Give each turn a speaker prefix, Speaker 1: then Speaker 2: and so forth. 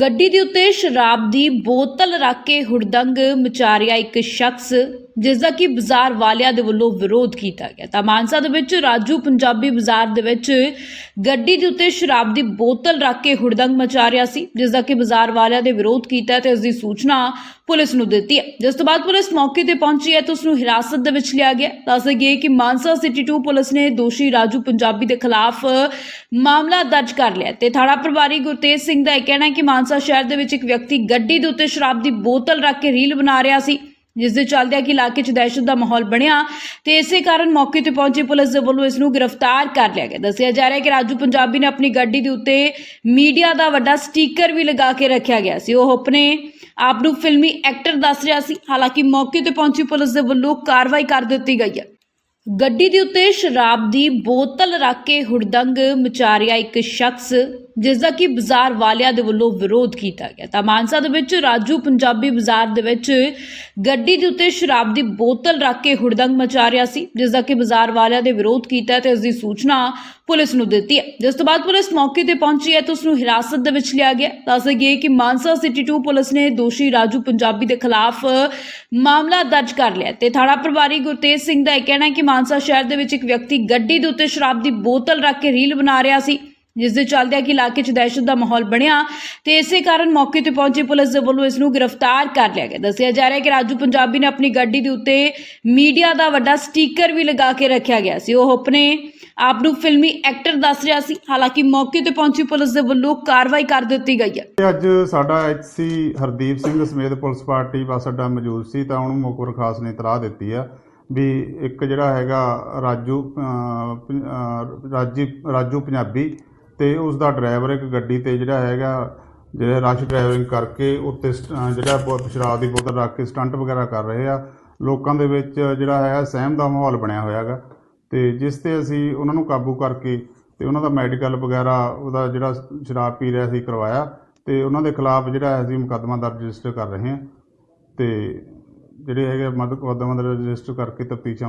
Speaker 1: ਗੱਡੀ ਦੇ ਉੱਤੇ ਸ਼ਰਾਬ ਦੀ ਬੋਤਲ ਰੱਖ ਕੇ ਹੁੜਦੰਗ ਮਚਾ ਰਿਹਾ ਇੱਕ ਸ਼ਖਸ, ਜਿਸ ਦਾ ਕਿ ਬਾਜ਼ਾਰ ਵਾਲਿਆਂ ਦੇ ਵੱਲੋਂ ਵਿਰੋਧ ਕੀਤਾ ਗਿਆ। ਤਾਂ ਮਾਨਸਾ ਦੇ ਵਿੱਚ ਰਾਜੂ ਪੰਜਾਬੀ ਬਾਜ਼ਾਰ ਦੇ ਵਿੱਚ ਗੱਡੀ ਦੇ ਉੱਤੇ ਸ਼ਰਾਬ ਦੀ ਬੋਤਲ ਰੱਖ ਕੇ ਹੁੜਦੰਗ ਮਚਾ ਰਿਹਾ ਸੀ, ਜਿਸ ਦਾ ਕਿ ਬਾਜ਼ਾਰ ਵਾਲਿਆਂ ਦੇ ਵਿਰੋਧ ਕੀਤਾ ਤੇ ਇਸ ਦੀ ਸੂਚਨਾ ਪੁਲਿਸ ਨੂੰ ਦਿੱਤੀ ਹੈ। ਜਿਸ ਤੋਂ ਬਾਅਦ ਪੁਲਿਸ ਮੌਕੇ ਤੇ ਪਹੁੰਚੀ ਹੈ ਤੇ ਉਸ ਨੂੰ ਹਿਰਾਸਤ ਦੇ ਵਿੱਚ ਲਿਆ ਗਿਆ। ਦੱਸ ਦਈਏ ਕਿ ਮਾਨਸਾ ਸਿਟੀ 2 ਪੁਲਿਸ ਨੇ ਦੋਸ਼ੀ ਰਾਜੂ ਪੰਜਾਬੀ ਦੇ ਖਿਲਾਫ ਮਾਮਲਾ ਦਰਜ ਕਰ ਲਿਆ ਤੇ ਥਾਣਾ ਪ੍ਰਭਾਰੀ ਗੁਰਤੇਜ ਸਿੰਘ ਦਾ ਇਹ ਕਹਿਣਾ ਹੈ ਕਿ ਮਾਨਸਾ ਸ਼ਹਿਰ ਦੇ ਵਿੱਚ ਇੱਕ ਵਿਅਕਤੀ ਗੱਡੀ ਦੇ ਉੱਤੇ ਸ਼ਰਾਬ ਦੀ ਬੋਤਲ ਰੱਖ ਕੇ ਰੀਲ ਬਣਾ ਰਿਹਾ ਸੀ, ਜਿਸ ਦੇ ਚੱਲਦਿਆਂ ਕਿ ਇਲਾਕੇ 'ਚ ਦਹਿਸ਼ਤ ਦਾ ਮਾਹੌਲ ਬਣਿਆ। ਤੇ ਇਸੇ ਕਾਰਨ ਮੌਕੇ ਤੇ ਪਹੁੰਚੀ ਪੁਲਿਸ ਦੇ ਵੱਲੋਂ ਇਸ ਨੂੰ ਗ੍ਰਿਫਤਾਰ ਕਰ ਲਿਆ ਗਿਆ। ਦੱਸਿਆ ਜਾ ਰਿਹਾ ਹੈ ਕਿ ਰਾਜੂ ਪੰਜਾਬੀ ਨੇ ਆਪਣੀ ਗੱਡੀ ਦੇ ਉੱਤੇ ਮੀਡੀਆ ਦਾ ਵੱਡਾ ਸਟicker ਵੀ ਲਗਾ ਕੇ ਰੱਖਿਆ ਗਿਆ ਸੀ। ਉਹ ਆਪਣੇ ਆਪ ਨੂੰ ਫਿਲਮੀ ਐਕਟਰ ਦੱਸ ਰਿਹਾ ਸੀ। ਹਾਲਾਂਕਿ ਮੌਕੇ ਤੇ ਪਹੁੰਚੀ ਪੁਲਿਸ ਦੇ ਵੱਲੋਂ ਕਾਰਵਾਈ ਕਰ ਦਿੱਤੀ ਗਈ ਹੈ। ਗੱਡੀ ਦੇ ਉੱਤੇ ਸ਼ਰਾਬ ਦੀ ਬੋਤਲ ਰੱਖ ਕੇ ਹੁੜਦੰਗ ਮਚਾ ਰਿਹਾ ਇੱਕ ਸ਼ਖਸ ਜਿਸ ਦਾ ਕਿ ਬਾਜ਼ਾਰ ਵਾਲਿਆਂ ਦੇ ਵੱਲੋਂ ਵਿਰੋਧ ਕੀਤਾ ਗਿਆ। ਤਾਂ ਮਾਨਸਾ ਦੇ ਵਿੱਚ ਰਾਜੂ ਪੰਜਾਬੀ ਬਾਜ਼ਾਰ ਦੇ ਵਿੱਚ ਗੱਡੀ ਦੇ ਉੱਤੇ ਸ਼ਰਾਬ ਦੀ ਬੋਤਲ ਰੱਖ ਕੇ ਹੁੜਦੰਗ ਮਚਾ ਰਿਹਾ ਸੀ ਜਿਸ ਦਾ ਕਿ ਬਾਜ਼ਾਰ ਵਾਲਿਆਂ ਦੇ ਵਿਰੋਧ ਕੀਤਾ ਤੇ ਇਸ ਦੀ ਸੂਚਨਾ ਪੁਲਿਸ ਨੂੰ ਦਿੱਤੀ ਹੈ। ਜਿਸ ਤੋਂ ਬਾਅਦ ਪੁਲਿਸ ਮੌਕੇ ਤੇ ਪਹੁੰਚੀ ਹੈ ਤੇ ਉਸ ਨੂੰ ਹਿਰਾਸਤ ਦੇ ਵਿੱਚ ਲਿਆ ਗਿਆ। ਦੱਸ ਦਈਏ ਕਿ ਮਾਨਸਾ ਸਿਟੀ 2 ਪੁਲਿਸ ਨੇ ਦੋਸ਼ੀ ਰਾਜੂ ਪੰਜਾਬੀ ਦੇ ਖਿਲਾਫ ਮਾਮਲਾ ਦਰਜ ਕਰ ਲਿਆ ਤੇ ਥਾਣਾ ਪ੍ਰਭਾਰੀ ਗੁਰਤੇਜ ਸਿੰਘ ਦਾ ਇਹ ਕਹਿਣਾ ਹੈ ਕਿ ਮਾਨਸਾ ਸ਼ਹਿਰ ਦੇ ਵਿੱਚ ਇੱਕ ਵਿਅਕਤੀ ਗੱਡੀ ਦੇ ਉੱਤੇ ਸ਼ਰਾਬ ਦੀ ਬੋਤਲ ਰੱਖ ਕੇ ਰੀਲ ਬਣਾ ਰਿਹਾ ਸੀ, ਜਿਸ ਦੇ ਚੱਲਦਿਆਂ ਕਿ ਇਲਾਕੇ 'ਚ ਦਹਿਸ਼ਤ ਦਾ ਮਾਹੌਲ ਬਣਿਆ। ਤੇ ਇਸੇ ਕਾਰਨ ਮੌਕੇ ਤੇ ਪਹੁੰਚੀ ਪੁਲਿਸ ਦੇ ਵੱਲੋਂ ਇਸ ਨੂੰ ਗ੍ਰਿਫਤਾਰ ਕਰ ਲਿਆ ਗਿਆ। ਦੱਸਿਆ ਜਾ ਰਿਹਾ ਹੈ ਕਿ ਰਾਜੂ ਪੰਜਾਬੀ ਨੇ ਆਪਣੀ ਗੱਡੀ ਦੇ ਉੱਤੇ ਮੀਡੀਆ ਦਾ ਵੱਡਾ ਸਟicker ਵੀ ਲਗਾ ਕੇ ਰੱਖਿਆ ਗਿਆ ਸੀ। ਉਹ ਆਪਣੇ ਆਪ ਨੂੰ ਫਿਲਮੀ ਐਕਟਰ ਦੱਸ ਰਿਹਾ ਸੀ। ਹਾਲਾਂਕਿ ਮੌਕੇ ਤੇ ਪਹੁੰਚੀ ਪੁਲਿਸ ਦੇ ਵੱਲੋਂ ਕਾਰਵਾਈ ਕਰ ਦਿੱਤੀ ਗਈ ਹੈ।
Speaker 2: ਅੱਜ ਸਾਡਾ ਐਚਸੀ ਹਰਦੀਪ ਸਿੰਘ ਸਮੇਤ ਪੁਲਿਸ ਪਾਰਟੀ ਬੱਸ ਅੱਡਾ ਮੌਜੂਦ ਸੀ, ਤਾਂ ਉਹਨੂੰ ਮੁਖਬਰ ਖਾਸ ਨੇ ਇਤਲਾਹ ਦਿੱਤੀ ਆ। ਵੀ ਇੱਕ ਜਿਹੜਾ ਹੈਗਾ ਰਾਜੂ ਅਹ, ਰਾਜੀ ਰਾਜੂ ਪੰਜਾਬੀ ਤੇ ਉਸ ਦਾ ਡਰਾਈਵਰ ਇੱਕ ਗੱਡੀ ਤੇ ਜਿਹੜਾ ਹੈਗਾ ਜਿਹੜਾ ਰਸ਼ ਡਰਾਈਵਿੰਗ ਕਰਕੇ ਉੱਤੇ ਸਟ- ਜਿਹੜਾ ਬੋ- ਸ਼ਰਾਬ ਦੀ ਬੋਤਲ ਰੱਖ ਕੇ ਸਟੰਟ ਵਗੈਰਾ ਕਰ ਰਹੇ ਆ। ਲੋਕਾਂ ਦੇ ਵਿੱਚ ਜਿਹੜਾ ਹੈ ਸਹਿਮ ਦਾ ਮਾਹੌਲ ਬਣਿਆ ਹੋਇਆ ਹੈਗਾ ਤੇ ਜਿਸ ਤੇ ਅਸੀਂ ਉਹਨਾਂ ਨੂੰ ਕਾਬੂ ਕਰਕੇ ਤੇ ਉਹਨਾਂ ਦਾ ਮੈਡੀਕਲ ਵਗੈਰਾ ਉਹਦਾ ਜਿਹੜਾ ਸ਼ਰਾਬ ਪੀ ਰਿਹਾ ਸੀ ਕਰਵਾਇਆ ਤੇ ਉਹਨਾਂ ਦੇ ਖਿਲਾਫ ਜਿਹੜਾ ਹੈ ਅਸੀਂ ਮੁਕੱਦਮਾ ਦਰਜ ਰਜਿਸਟਰ ਕਰ ਰਹੇ ਹਾਂ ਤੇ ਜਿਹੜੇ ਹੈਗੇ ਮਦ ਮੁਕੱਦਮਾ ਦਰਜ ਰਜਿਸਟਰ ਕਰਕੇ ਤਫਤੀਸ਼